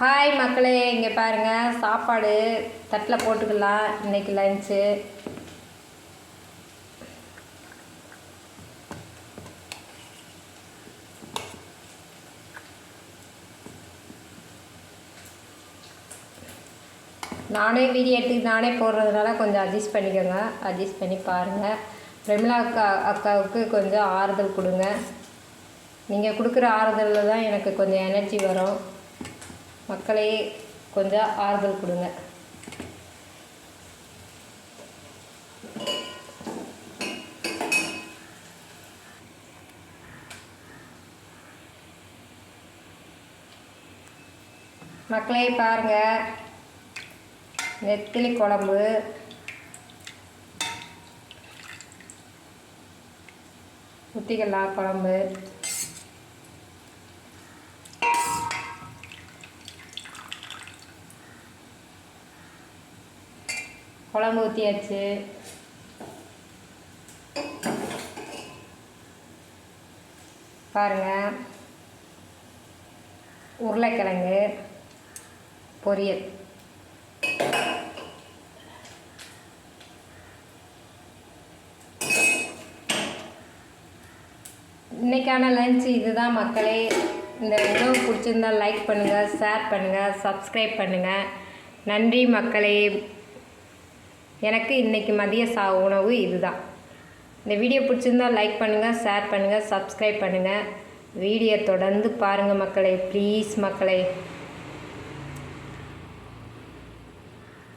Hi மக்களே இங்கே பாருங்கள் சாப்பாடு தட்டில் போட்டுக்கலாம். இன்னைக்கு லஞ்சு நானே வீடியோ எடுத்து நானே போடுறதுனால கொஞ்சம் அட்ஜஸ்ட் பண்ணிக்கோங்க. அட்ஜஸ்ட் பண்ணி பாருங்கள் பிரமிளா அக்கா அக்காவுக்கு கொஞ்சம் ஆறுதல் கொடுங்க. நீங்கள் கொடுக்குற ஆறுதலில் தான் எனக்கு கொஞ்சம் எனர்ஜி வரும். மக்களே கொஞ்சம் ஆறுதல் கொடுங்க. மக்களே பாருங்கள் நெத்திலி குழம்பு. ஊற்றிக்கலாம் குழம்பு. குழம்பு ஊற்றியாச்சு பாருங்கள் உருளைக்கிழங்கு பொரியல். இன்றைக்கான லஞ்ச் இதுதான் மக்களே. இந்த வீடியோ பிடிச்சிருந்தா லைக் பண்ணுங்கள் ஷேர் பண்ணுங்கள் சப்ஸ்கிரைப் பண்ணுங்கள் நன்றி மக்களே. எனக்கு இன்றைக்கி மதிய சா உணவு இதுதான். இந்த வீடியோ பிடிச்சிருந்தா லைக் பண்ணுங்கள் ஷேர் பண்ணுங்கள் சப்ஸ்கிரைப் பண்ணுங்கள் வீடியோ தொடர்ந்து பாருங்கள் மக்களே ப்ளீஸ் மக்களே.